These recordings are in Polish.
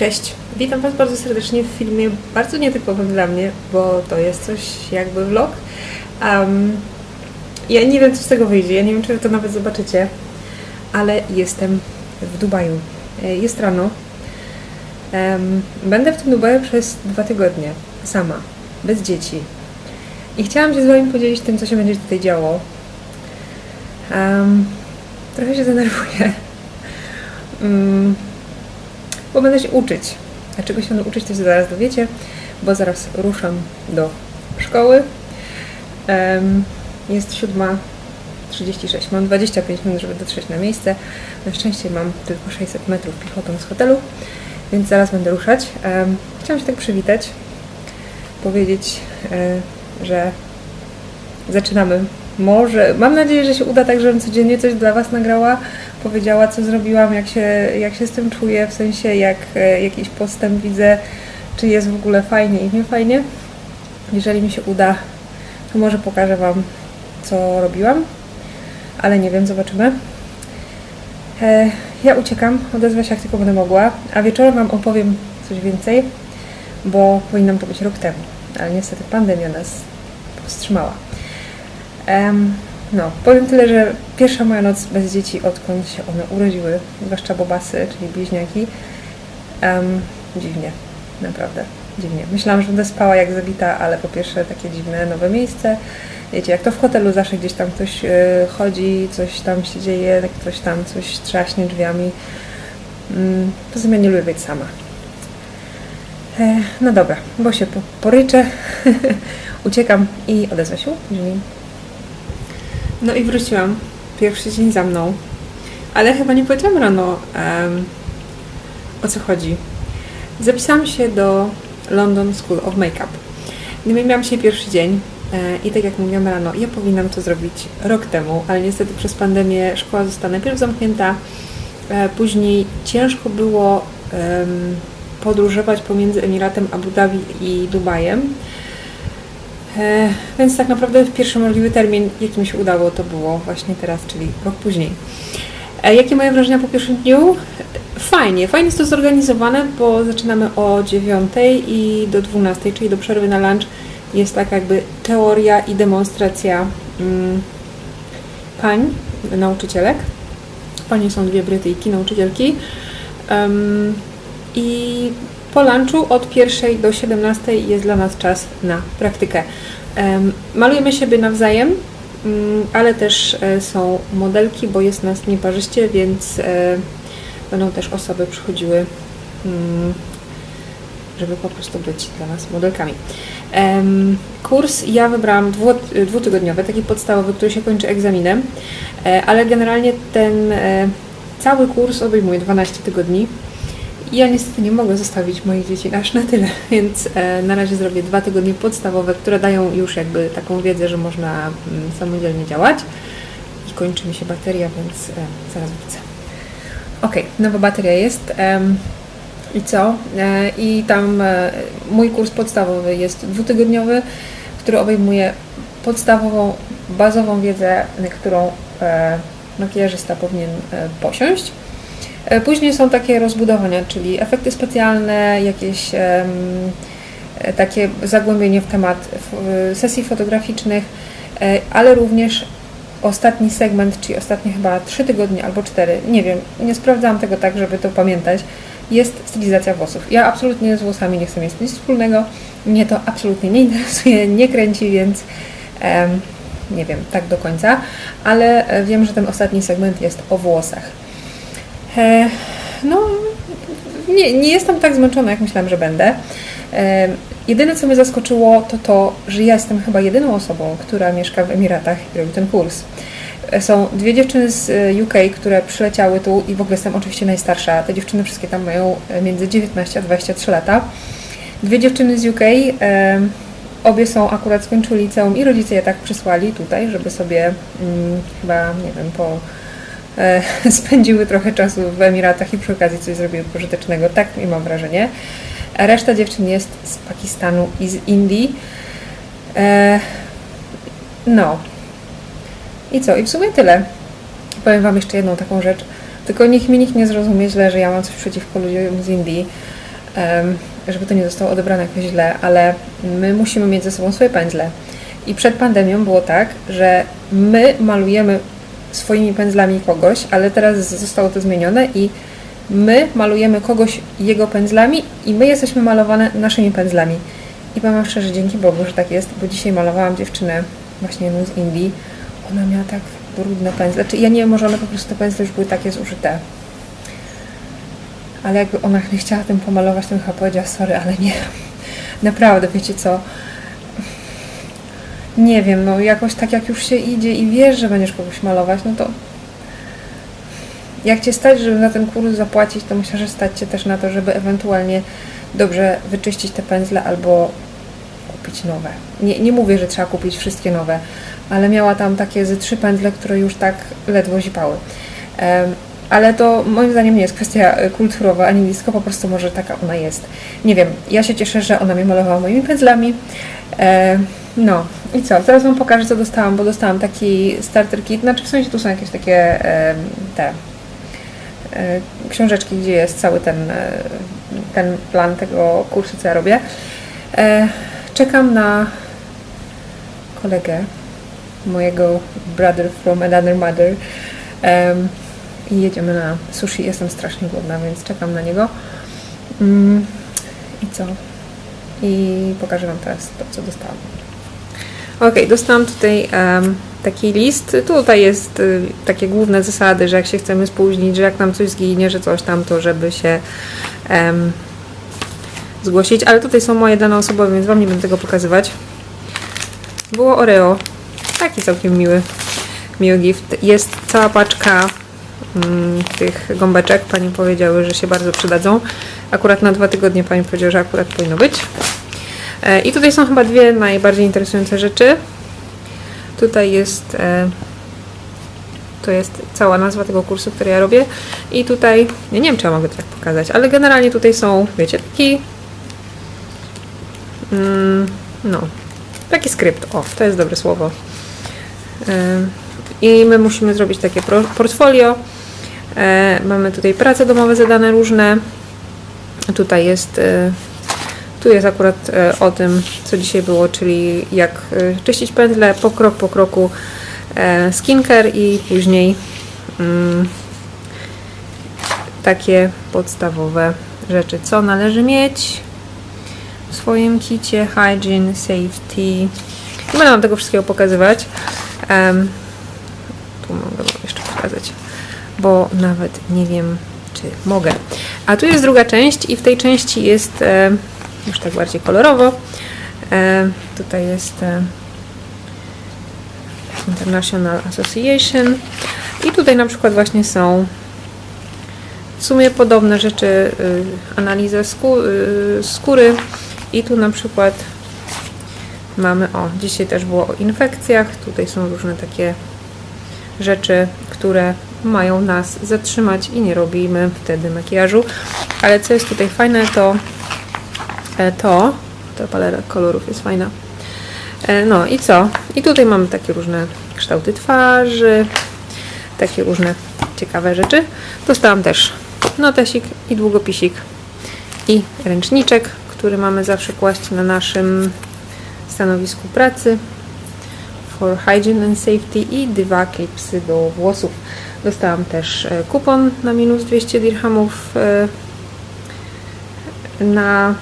Cześć, witam Was bardzo serdecznie w filmie bardzo nietypowym dla mnie, bo to jest coś jakby vlog. Um, ja nie wiem, co z tego wyjdzie, ja nie wiem, czy to nawet zobaczycie, ale jestem w Dubaju. E, Jest rano. Em, będę w tym Dubaju przez dwa tygodnie, sama, bez dzieci. I chciałam się z Wami podzielić tym, co się będzie tutaj działo. Em, trochę się denerwuję. Mm, bo będę się uczyć. A czego się będę uczyć, to się zaraz dowiecie, bo zaraz ruszam do szkoły. Jest 7.36. Mam 25 minut, żeby dotrzeć na miejsce. Na szczęście mam tylko 600 metrów piechotą z hotelu, więc zaraz będę ruszać. Chciałam się tak przywitać, powiedzieć, e, że zaczynamy. Może, mam nadzieję, że się uda tak, żebym codziennie coś dla Was nagrała, powiedziała, co zrobiłam, jak się, jak się z tym czuję, w sensie jak e, jakiś postęp widzę, czy jest w ogóle fajnie i nie fajnie. Jeżeli mi się uda, to może pokażę Wam, co robiłam, ale nie wiem, zobaczymy. E, ja uciekam, odezwę się jak tylko będę mogła, a wieczorem Wam opowiem coś więcej, bo powinnam to być rok temu, ale niestety pandemia nas powstrzymała. No, powiem tyle, że pierwsza moja noc bez dzieci, odkąd się one urodziły, zwłaszcza bobasy, czyli bliźniaki, em, dziwnie, naprawdę, dziwnie. Myślałam, że będę spała jak zabita, ale po pierwsze takie dziwne nowe miejsce. Wiecie, jak to w hotelu zawsze gdzieś tam ktoś e, chodzi, coś tam się dzieje, ktoś tam coś trzaśnie drzwiami. Mm, poza tym ja nie lubię być sama. E, no dobra, bo się po, poryczę, uciekam i odezwę się później. No i wróciłam. Pierwszy dzień za mną. Ale chyba nie powiedziałam rano em, o co chodzi. Zapisałam się do London School of Makeup. No i miałam dzisiaj pierwszy dzień e, i tak jak mówiłam rano, ja powinnam to zrobić rok temu, ale niestety przez pandemię szkoła została najpierw zamknięta, e, później ciężko było podróżować pomiędzy Emiratem Abu Dhabi i Dubajem. E, Więc tak naprawdę pierwszy możliwy termin, jaki mi się udało, to było właśnie teraz, czyli rok później. E, Jakie moje wrażenia po pierwszym dniu? Fajnie, fajnie jest to zorganizowane, bo zaczynamy o 9 i do 12, czyli do przerwy na lunch jest taka jakby teoria i demonstracja mm, pań, nauczycielek. Panie są dwie Brytyjki, nauczycielki. I po lunchu od 1 do 17 jest dla nas czas na praktykę. Em, Malujemy siebie nawzajem, mm, ale też e, są modelki, bo jest nas nieparzyście, więc e, będą też osoby przychodziły, mm, żeby po prostu być dla nas modelkami. Kurs ja wybrałam dwu- dwutygodniowy, taki podstawowy, który się kończy egzaminem, e, ale generalnie ten cały kurs obejmuje 12 tygodni. Ja niestety nie mogę zostawić moich dzieci aż na tyle, więc e, na razie zrobię dwa tygodnie podstawowe, które dają już jakby taką wiedzę, że można mm, samodzielnie działać. I kończy mi się bateria, więc e, zaraz wrócę. Okej, nowa bateria jest. I co? E, I tam mój kurs podstawowy jest dwutygodniowy, który obejmuje podstawową, bazową wiedzę, którą makijażysta powinien posiąść. E, Później są takie rozbudowania, czyli efekty specjalne, jakieś e, takie zagłębienie w temat f- sesji fotograficznych, e, ale również ostatni segment, czyli ostatnie chyba 3 tygodnie albo 4, nie wiem, nie sprawdzałam tego tak, żeby to pamiętać, jest stylizacja włosów. Ja absolutnie z włosami nie chcę mieć nic wspólnego, mnie to absolutnie nie interesuje, nie kręci, więc nie wiem tak do końca, ale e, wiem, że ten ostatni segment jest o włosach. E, no, nie, nie jestem tak zmęczona, jak myślałam, że będę. E, jedyne, co mnie zaskoczyło, to to, że ja jestem chyba jedyną osobą, która mieszka w Emiratach i robi ten kurs. E, Są dwie dziewczyny z UK, które przyleciały tu i w ogóle jestem oczywiście najstarsza. Te dziewczyny wszystkie tam mają między 19 a 23 lata. Dwie dziewczyny z UK, obie są akurat skończyły liceum i rodzice je tak przysłali tutaj, żeby sobie mm, chyba, nie wiem, po spędziły trochę czasu w Emiratach i przy okazji coś zrobiły pożytecznego. Tak i mam wrażenie. A reszta dziewczyn jest z Pakistanu i z Indii. E, no. I co? I w sumie tyle. Powiem Wam jeszcze jedną taką rzecz. Tylko niech mi nikt nie zrozumie źle, że ja mam coś przeciwko ludziom z Indii. żeby to nie zostało odebrane jakoś źle, ale my musimy mieć ze sobą swoje pędzle. I przed pandemią było tak, że my malujemy swoimi pędzlami kogoś, ale teraz zostało to zmienione i my malujemy kogoś jego pędzlami i my jesteśmy malowane naszymi pędzlami. I powiem szczerze, dzięki Bogu, że tak jest, bo dzisiaj malowałam dziewczynę, właśnie jedną z Indii. Ona miała tak brudne pędzle. Czy ja nie wiem, może one po prostu te pędzle już były takie zużyte. Ale jakby ona nie chciała tym pomalować, to bym chyba powiedziała sorry, ale nie. Naprawdę, wiecie co? Nie wiem, no jakoś tak jak już się idzie i wiesz, że będziesz kogoś malować, no to jak cię stać, żeby na ten kurs zapłacić, to musisz stać cię też na to, żeby ewentualnie dobrze wyczyścić te pędzle albo kupić nowe. Nie, nie mówię, że trzeba kupić wszystkie nowe, ale miała tam takie ze trzy pędzle, które już tak ledwo zipały. Em, ale to moim zdaniem nie jest kwestia e, kulturowa ani blisko, po prostu może taka ona jest. Nie wiem, ja się cieszę, że ona mnie malowała moimi pędzlami. E, no i co, teraz Wam pokażę, co dostałam, bo dostałam taki starter kit, znaczy w sensie tu są jakieś takie em, te e, książeczki, gdzie jest cały ten, e, ten plan tego kursu, co ja robię. E, Czekam na kolegę, mojego brother from another mother em, i jedziemy na sushi. Jestem strasznie głodna, więc czekam na niego. Mm, I co? I pokażę Wam teraz to, co dostałam. Ok, dostałam tutaj em, taki list. Tutaj jest y, takie główne zasady, że jak się chcemy spóźnić, że jak nam coś zginie, że coś tam, to żeby się em, zgłosić. Ale tutaj są moje dane osobowe, więc Wam nie będę tego pokazywać. Było Oreo. Taki całkiem miły, miły gift. Jest cała paczka tych gąbeczek. Pani powiedziały, że się bardzo przydadzą. Akurat na dwa tygodnie Pani powiedziała, że akurat powinno być. E, I tutaj są chyba dwie najbardziej interesujące rzeczy. Tutaj jest e, to jest cała nazwa tego kursu, który ja robię. I tutaj, ja nie wiem, czy ja mogę tak pokazać, ale generalnie tutaj są, wiecie, taki mm, no, taki skrypt. O, to jest dobre słowo. I my musimy zrobić takie portfolio. E, Mamy tutaj prace domowe zadane różne. Tutaj jest e, tu jest akurat e, o tym, co dzisiaj było, czyli jak czyścić pędzle po krok po kroku skincare i później mm, takie podstawowe rzeczy, co należy mieć w swoim kicie, hygiene, safety. Nie będę wam tego wszystkiego pokazywać tu mogę wam jeszcze pokazać, bo nawet nie wiem, czy mogę. A tu jest druga część i w tej części jest e, już tak bardziej kolorowo. E, tutaj jest e, International Association i tutaj na przykład właśnie są w sumie podobne rzeczy, y, analiza y, skóry i tu na przykład mamy, o, dzisiaj też było o infekcjach, tutaj są różne takie rzeczy, które mają nas zatrzymać i nie robimy wtedy makijażu. Ale co jest tutaj fajne, to e, to, ta paleta kolorów jest fajna. E, No i co? I tutaj mamy takie różne kształty twarzy, takie różne ciekawe rzeczy. Dostałam też notesik i długopisik i ręczniczek, który mamy zawsze kłaść na naszym stanowisku pracy for hygiene and safety i dwa klipsy do włosów. Dostałam też e, kupon na minus 200 dirhamów e, na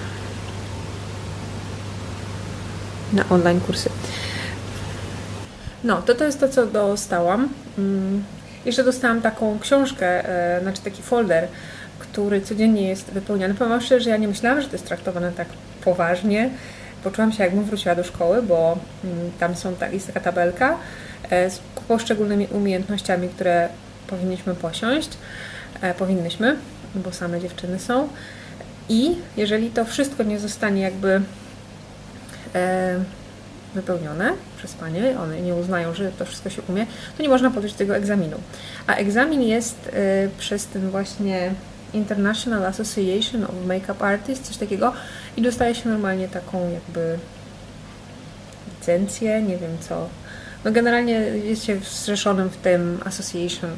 na online kursy. No, to to jest to, co dostałam. Mm, Jeszcze dostałam taką książkę, e, znaczy taki folder, który codziennie jest wypełniany. Powiem szczerze, że ja nie myślałam, że to jest traktowane tak poważnie. Poczułam się, jakbym wróciła do szkoły, bo mm, tam są jest taka tabelka z poszczególnymi umiejętnościami, które powinniśmy posiąść. E, Powinnyśmy, bo same dziewczyny są. I jeżeli to wszystko nie zostanie jakby e, wypełnione przez panie, one nie uznają, że to wszystko się umie, to nie można podjąć tego egzaminu. A egzamin jest e, przez ten właśnie International Association of Makeup Artists, coś takiego i dostaje się normalnie taką jakby licencję, nie wiem co. No generalnie jest się zrzeszonym w tym association.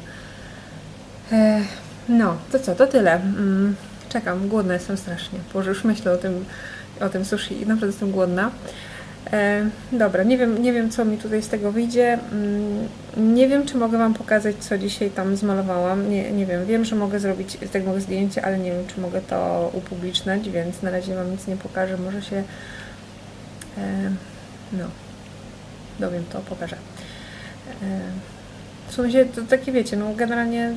E, no, to co, to tyle. Mm, czekam, głodna jestem strasznie. Boże, już myślę o tym, o tym sushi i naprawdę jestem głodna. E, dobra, nie wiem, nie wiem, co mi tutaj z tego wyjdzie. Mm, Nie wiem, czy mogę Wam pokazać, co dzisiaj tam zmalowałam. Nie, nie wiem, wiem, że mogę zrobić z tego zdjęcie, ale nie wiem, czy mogę to upubliczniać, więc na razie Wam nic nie pokażę. Może się... E, no, dowiem to, pokażę. W sensie, to takie wiecie, no generalnie...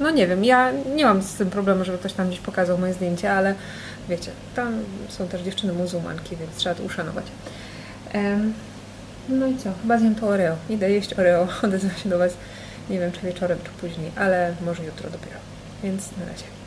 No nie wiem, ja nie mam z tym problemu, żeby ktoś tam gdzieś pokazał moje zdjęcie, ale wiecie, tam są też dziewczyny muzułmanki, więc trzeba to uszanować. Em, no i co? Chyba zjem to Oreo. Idę jeść Oreo. Odezwę się do Was, nie wiem, czy wieczorem, czy później, ale może jutro dopiero. Więc na razie.